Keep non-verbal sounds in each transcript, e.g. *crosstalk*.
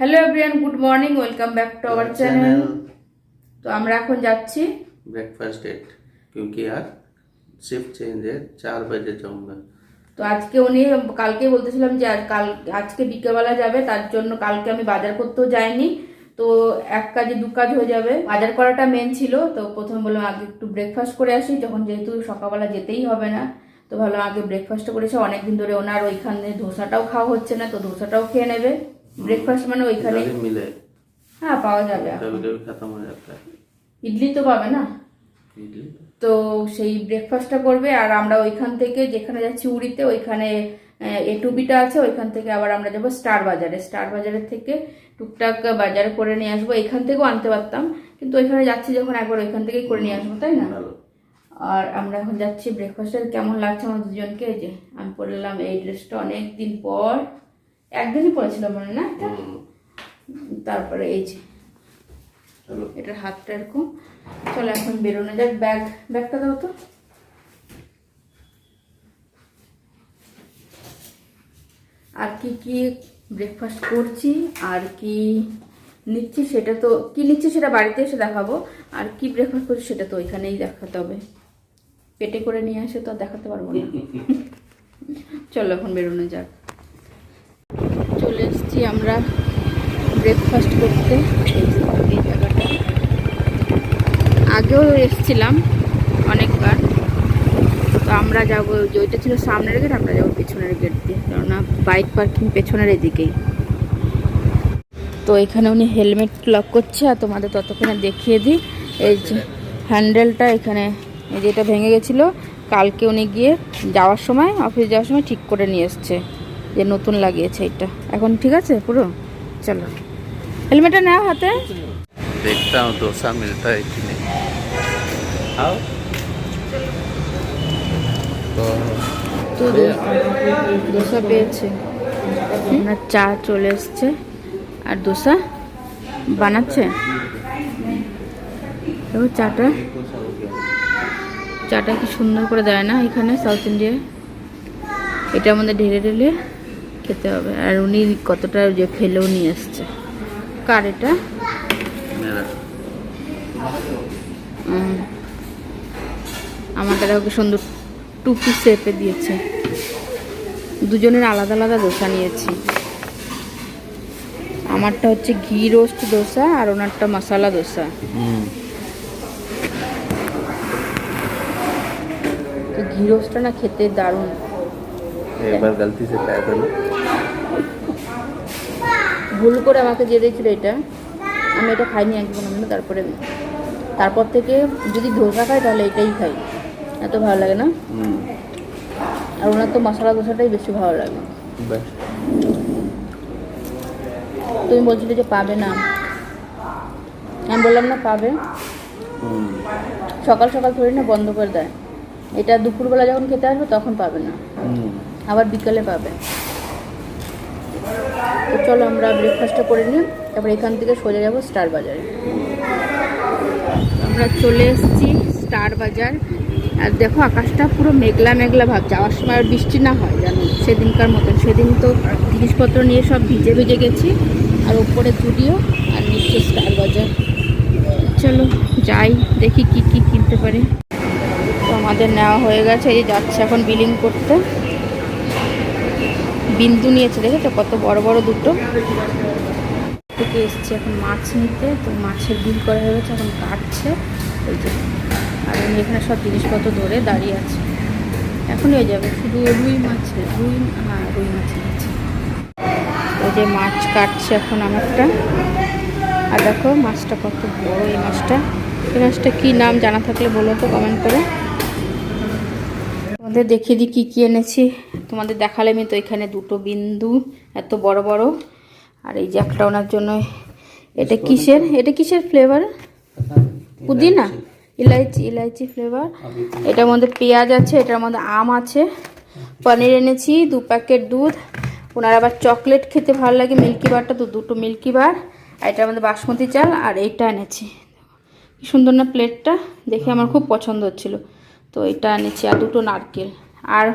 hello everyone good morning welcome back to our channel তো আমরা এখন যাচ্ছি ब्रेकफास्ट एट क्योंकि आज शिफ्ट चेंज है चार बजे जाऊंगा তো আজকে উনি কালকে বলতেছিলাম যে আজ কাল আজকে বিকেলবেলা যাবে তার জন্য কালকে আমি বাজার করতেও যাইনি তো এক কাজে দু কাজ হয়ে যাবে বাজার করাটা মেন ছিল তো প্রথম বললাম আগে একটু ব্রেকফাস্ট করে আসি যখন যেহেতু সকালবেলা যেতেই হবে না তো ভাবলাম আগে ব্রেকফাস্ট করেছে অনেকদিন ধরে ওনার ওইখানে ধোসাটাও খাওয়া হচ্ছে না তো ধোসাটাও খেয়ে নেবে ব্রেকফাস্ট মানে ওইখানে মিলে। হ্যাঁ পাওয়া যাবে ইডলি তো পাবে না? তো সেই ব্রেকফাস্টটা করবে আর আমরা ওইখান থেকে যেখানে যাচ্ছি উড়িতে ওইখানে এটুবিটা আছে ওইখান থেকে আবার আমরা যাব স্টার বাজারে। স্টার বাজারের থেকে টুকটাক বাজার করে নিয়ে আসব। এখান থেকেও আনতে পারতাম কিন্তু ওইখানে যাচ্ছি যখন একবার ওইখান থেকেই করে নিয়ে আসব তাই না? আর আমরা এখন যাচ্ছি ব্রেকফাস্টের কেমন লাগছে আমার দুজনকে? যে আমি পড়লাম এই ড্রেসটা অনেক দিন পর। একদিনই পরেছিলাম মনে না এটা? তারপরে এই যে এটার হাতটা এরকম। চলো এখন বেরোনো যাক। ব্যাগ ব্যাগটা দাও তো। আর কি কি ব্রেকফাস্ট করছি আর কি নিচ্ছি সেটা তো কি নিচ্ছি সেটা বাড়িতে এসে দেখাবো। আর কি ব্রেকফাস্ট করছি সেটা তো ওইখানেই দেখাতে হবে। পেটে করে নিয়ে আসে তো আর দেখাতে পারব না। *laughs* চলো এখন বেরোনো যাক। চলে এসছি আমরা ব্রেকফাস্ট করতে। এই আগেও এসেছিলাম অনেকবার। তো আমরা যাব, যে ওইটা ছিল সামনের গেট আমরা যাব পেছনের গেট দিয়ে। কেননা বাইক পার্কিং পেছনের এদিকেই। তো এখানে উনি হেলমেট লক করছে, আর তোমাদের ততক্ষণে দেখিয়ে দিই। এই যে হ্যান্ডেলটা এখানে, এই যে এটা ভেঙে গেছিল। কালকে উনি গিয়ে যাওয়ার সময় অফিস যাওয়ার সময় ঠিক করে নিয়ে এসছে। যে নতুন লাগিয়েছে এটা এখন ঠিক আছে পুরো চলো হেলমেটটা নেওয়া হাতে देखता हूँ डोसा मिलता है कि नहीं आओ तो তো দোসা পেয়েছে আপনার চা চলে এসছে আর দোসা বানাচ্ছে দেখো চাটা চাটা কি সুন্দর করে দেয় না এখানে সাউথ ইন্ডিয়ায় এটার মধ্যে ঢেলে ঢেলে খেতে হবে। আর উনি কতটা যে ফেলেও নিয়ে এসছে কার এটা? আমার দাদা ওকে সুন্দর টুপি সেপে দিয়েছে। দুজনের আলাদা আলাদা দোসা নিয়েছি। আমারটা হচ্ছে ঘি রোস্ট দোসা আর ওনারটা মশলা দোসা। ঘি রোস্টটা না খেতে দারুণ। एक बार गलती से खाया था ना ভুল করে আমাকে দিয়ে দিয়েছিল এটা আমি এটা খাইনি একদিন আমি তারপরে তারপর থেকে যদি ধোসা খাই তাহলে এটাই খাই এত ভালো লাগে না हम्म, আর ওনার তো মশলা দোসাটাই বেশি ভালো লাগে बस তুমি বলছিলে যে পাবে না আমি বললাম না পাবে हम्म, সকাল সকাল ধরে না বন্ধ করে দেয় এটা দুপুরবেলা যখন খেতে আসবে তখন পাবে না हम्म, আবার বিকালে পাবে। তো চলো আমরা ব্রেকফাস্টটা করে নিই, তারপর এখান থেকে সোজা যাব স্টার বাজারে আমরা চলে এসেছি স্টার বাজার আর দেখো, আকাশটা পুরো মেঘলা মেঘলা ভাব যাওয়ার সময় আর বৃষ্টি না হয়, জানো? সেদিনকার মতন। সেদিন তো জিনিসপত্র নিয়ে সব ভিজে ভিজে গেছি। আর উপরে জুডিও আর নিচে স্টার বাজার চলো, যাই, দেখি কি কি কিনতে পারি। তো আমাদের নেওয়া হয়ে গেছে, এই যাচ্ছে এখন বিলিং করতে। বিন্দু নিয়েছে, দেখেছ? কত বড় বড় দুটো। থেকে এসছে এখন মাছ নিতে, তো মাছের বিল করা হয়ে গেছে, এখন কাটছে। ওই যে, আর উনি এখানে সব জিনিসপত্র ধরে দাঁড়িয়ে আছে। এখন হয়ে যাবে, শুধু রুই মাছ, রুই হ্যাঁ রুই মাছ নিয়েছে। ওই যে মাছ কাটছে এখন আমারটা। আর দেখো মাছটা কত বড়, এই মাছটা। এই মাছটা কী নাম জানা থাকলে বলো তো কমেন্ট করে। তোমাদের দেখিয়ে দিই কী কী এনেছি। তোমাদের দেখালে আমি তো এখানে দুটো বিন্দু এত বড় বড়। আর এই যে একটা ওনার জন্য এটা কিসের? এটা কিসের ফ্লেভার পুদিনা? ইলাইচি ইলাইচি ফ্লেভার এটার মধ্যে পেঁয়াজ আছে এটার মধ্যে আম আছে। পনির এনেছি দু প্যাকেট দুধ। ওনার আবার চকলেট খেতে ভালো লাগে মিল্কি বারটা তো দুটো মিল্কি বার। আর এটার মধ্যে বাসমতি চাল আর এইটা এনেছি। কি সুন্দর না প্লেটটা দেখে আমার খুব পছন্দ হচ্ছিল। তো এটা এনেছি আর দুটো নারকেল। আর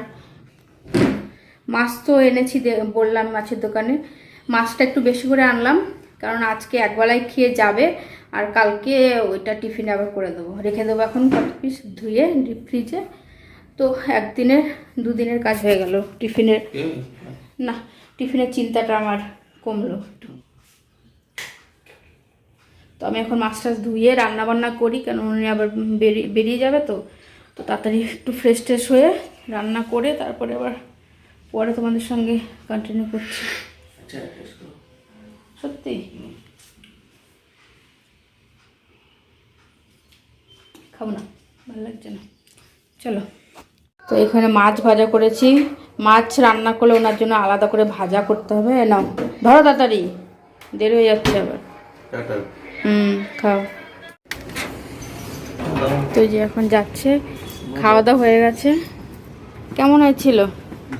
মাছ তো এনেছি বললাম মাছের দোকানে। মাছটা একটু বেশি করে আনলাম কারণ আজকে একবেলায় খেয়ে যাবে আর কালকে ওইটা টিফিনে আবার করে দেবো। রেখে দেবো এখন কত পিস ধুয়ে ডিপ ফ্রিজে তো একদিনের দুদিনের কাজ হয়ে গেল। টিফিনের না টিফিনের চিন্তাটা আমার কমলো একটু। তো আমি এখন মাছ টাছ ধুয়ে রান্না বান্না করি কেন উনি আবার বেরিয়ে বেরিয়ে যাবে তো? তো তাড়াতাড়ি একটু ফ্রেশ ট্রেশ হয়ে রান্না করে তারপরে আবার পরে তোমাদের সঙ্গে কন্টিনিউ করছি। আচ্ছা সত্যি? খাব না ভালো লাগছে না। চলো। তো এখানে মাছ ভাজা করেছি। মাছ রান্না করলে ওনার জন্য আলাদা করে ভাজা করতে হবে। নাও ধরো তাড়াতাড়ি। দেরি হয়ে যাচ্ছে আবার। হুম খাও। তো যে এখন যাচ্ছে। খাওয়া দাওয়া হয়ে গেছে। কেমন হয়েছিল?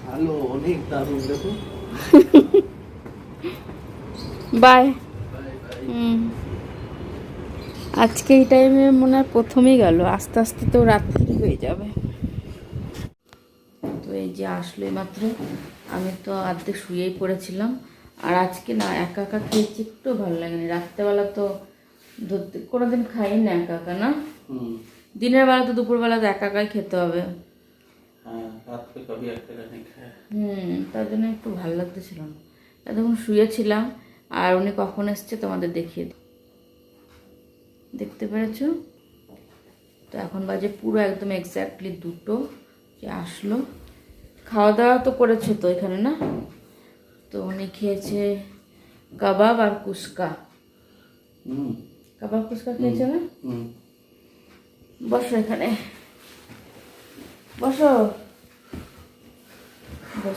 ভালো অনেক দারুণ দেখো। *laughs* বাই হুম। আজকে এই টাইমে মনে হয় প্রথমেই গেল। আস্তে আস্তে তো রাত্রি হয়ে যাবে। তো এই যে আসলো মাত্র আমি তো আর্ধেক শুয়েই পড়েছিলাম। আর আজকে না একা একা খেয়েছি একটু ভালো লাগেনি। রাত্রেবেলা তো ধরতে কোনোদিন খাই না একা একা না? হুম। দিনের বেলা তো দুপুরবেলা তো একা একাই খেতে হবে। হুম তার জন্য একটু ভালো লাগতেছিল না। তখন শুয়েছিলাম আর উনি কখন এসছে তোমাদের দেখিয়ে দেখতে পেরেছ? তো এখন বাজে পুরো একদম এক্স্যাক্টলি দুটো যে আসলো। খাওয়া দাওয়া তো করেছে তো এখানে না? তো উনি খেয়েছে কাবাব আর কুসকা। কাবাব কুসকা খেয়েছে না? বসো এখানে। বসো।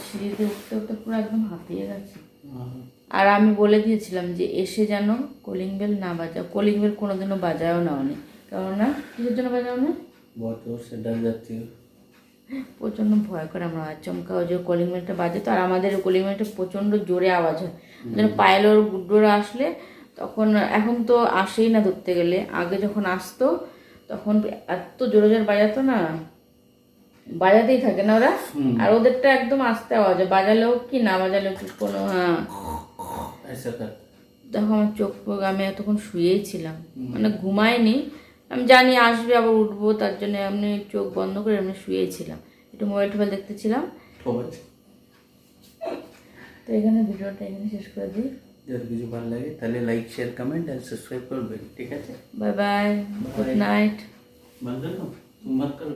সিঁড়িতে উঠতে উঠতে পুরো একদম হাঁপিয়ে গেছে। আর আমি বলে দিয়েছিলাম যে এসে যেন কলিং বেল না বাজাও। কলিং বেল কোনোদিনও বাজাও না। অনেক কেননা কিসের জন্য বাজাও না? প্রচণ্ড ভয় করে আমরা। আচমকা যে কলিং বেলটা বাজে তো আর আমাদের কলিং বেলটা প্রচণ্ড জোরে আওয়াজ হয়। যেন পায়েলোর গুড্ডোরা আসলে তখন এখন তো আসেই না ধরতে গেলে। আগে যখন আসতো তখন এত জোরে জোরে বাজাতো না বাজাতেই থাকে না ওরা। আর ওদেরটা একদম আস্তে আওয়াজ বাজালেও কি না বাজালেও কি কোনো হ্যাঁ। তখন আমার চোখ আমি এতক্ষণ শুয়েই ছিলাম। মানে ঘুমায়নি আমি জানি আসবে আবার উঠবো তার জন্য আমি চোখ বন্ধ করে আমি শুয়েছিলাম একটু মোবাইল টোবাইল দেখতেছিলাম তো এখানে ভিডিওটা এখানে শেষ করে দিই। যদি কিছু ভালো লাগে তাহলে লাইক শেয়ার কমেন্ট আর সাবস্ক্রাইব করবেন ঠিক আছে বাই বাই গুড নাইট বন্ধ করো? তুমি মত করো